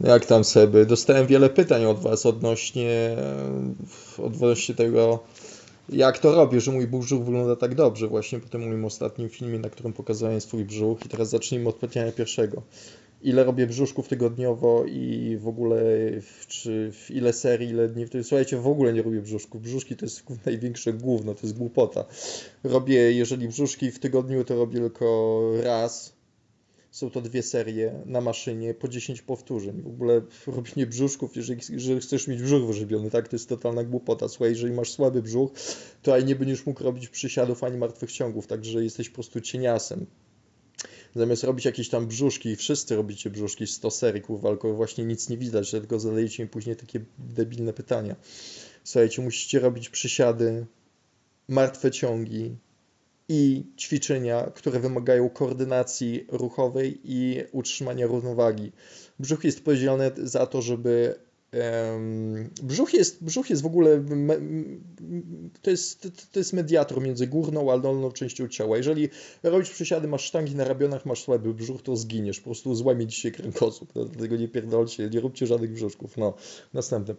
Jak tam sobie? Dostałem wiele pytań od Was odnośnie, odnośnie tego, jak to robię, że mój brzuch wygląda tak dobrze. Właśnie po tym moim ostatnim filmie, na którym pokazałem swój brzuch. I teraz zacznijmy od pytania pierwszego. Ile robię brzuszków tygodniowo i w ogóle czy w ile serii, ile dni. Słuchajcie, w ogóle nie robię brzuszków. Brzuszki to jest największe gówno, to jest głupota. Robię, jeżeli brzuszki w tygodniu, to robię tylko raz. Są to dwie serie na maszynie po 10 powtórzeń. W ogóle robienie brzuszków, jeżeli, jeżeli chcesz mieć brzuch wyżywiony, tak, to jest totalna głupota. Słuchaj, jeżeli masz słaby brzuch, to ani nie będziesz mógł robić przysiadów ani martwych ciągów, także jesteś po prostu cieniasem. Zamiast robić jakieś tam brzuszki, wszyscy robicie brzuszki 100 serii, kurwa, tylko właśnie nic nie widać, dlatego zadajecie mi później takie debilne pytania. Słuchajcie, musicie robić przysiady, martwe ciągi, i ćwiczenia, które wymagają koordynacji ruchowej i utrzymania równowagi. Brzuch jest odpowiedzialny za to, żeby brzuch, jest, brzuch jest w ogóle to jest, to jest mediator między górną a dolną częścią ciała. Jeżeli robisz przysiady, masz sztangi na ramionach, masz słaby brzuch, to zginiesz. Po prostu złamie ci się kręgosłup. Dlatego nie pierdolcie, nie róbcie żadnych brzuszków. No, następne